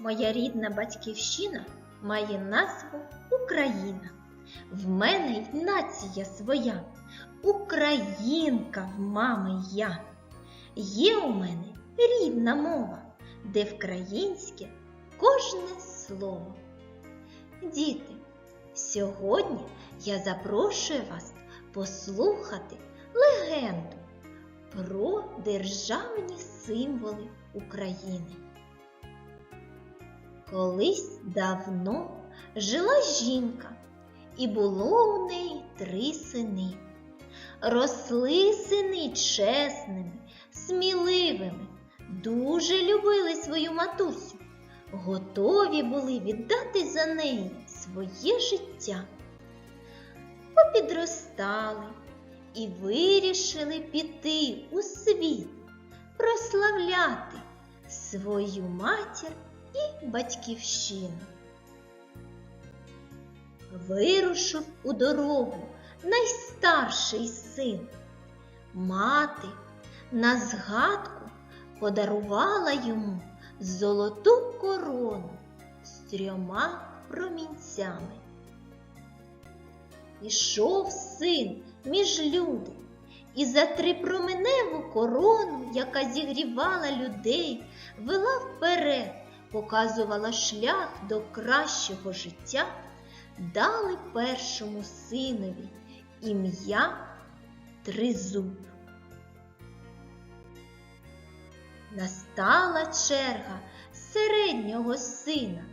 Моя рідна батьківщина має назву Україна. В мене й нація своя, Українка в мами я. Є у мене рідна мова, де вкраїнське кожне слово. Діти, сьогодні я запрошую вас послухати легенду про державні символи України. Колись давно жила жінка, і було у неї три сини. Росли сини чесними, сміливими, дуже любили свою матусю, готові були віддати за неї своє життя. Попідростали і вирішили піти у світ, прославляти свою матір і батьківщину. Вирушив у дорогу найстарший син. Мати на згадку подарувала йому золоту корону з трьома промінцями. Ішов син між люди, і за трипроменеву корону, яка зігрівала людей, вела вперед, показувала шлях до кращого життя, дали першому синові ім'я Тризуб. Настала черга середнього сина.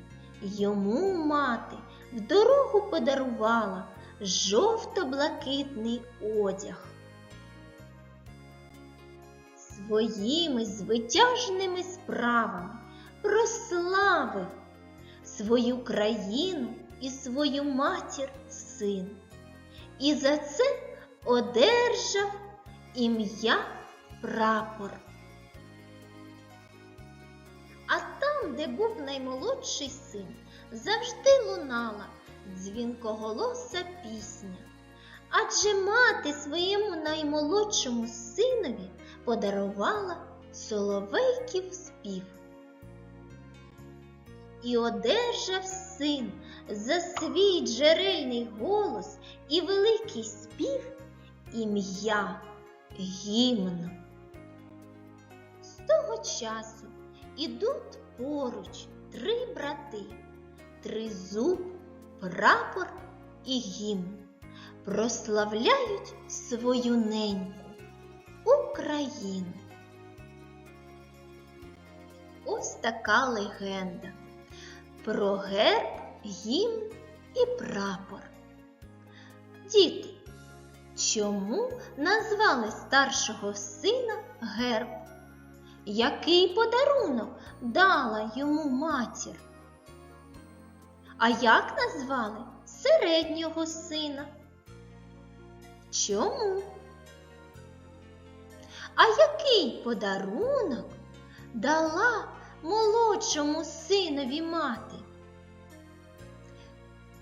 Йому мати в дорогу подарувала жовто-блакитний одяг. Своїми звитяжними справами прославив свою країну і свою матір син. І за це одержав ім'я прапор. А там, де був наймолодший син, завжди лунала дзвінкоголоса пісня. Адже мати своєму наймолодшому синові подарувала соловейків спів. І одержав син за свій джерельний голос і великий спів ім'я гімн. З того часу ідуть поруч три брати, тризуб, прапор і гімн, прославляють свою неньку Україну. Ось така легенда про герб, гімн і прапор. Діти, чому назвали старшого сина герб? Який подарунок дала йому матір? А як назвали середнього сина? Чому? А який подарунок дала молодшому синові мати?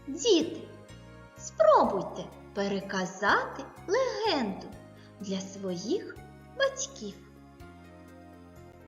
Діти, спробуйте переказати легенду для своїх батьків.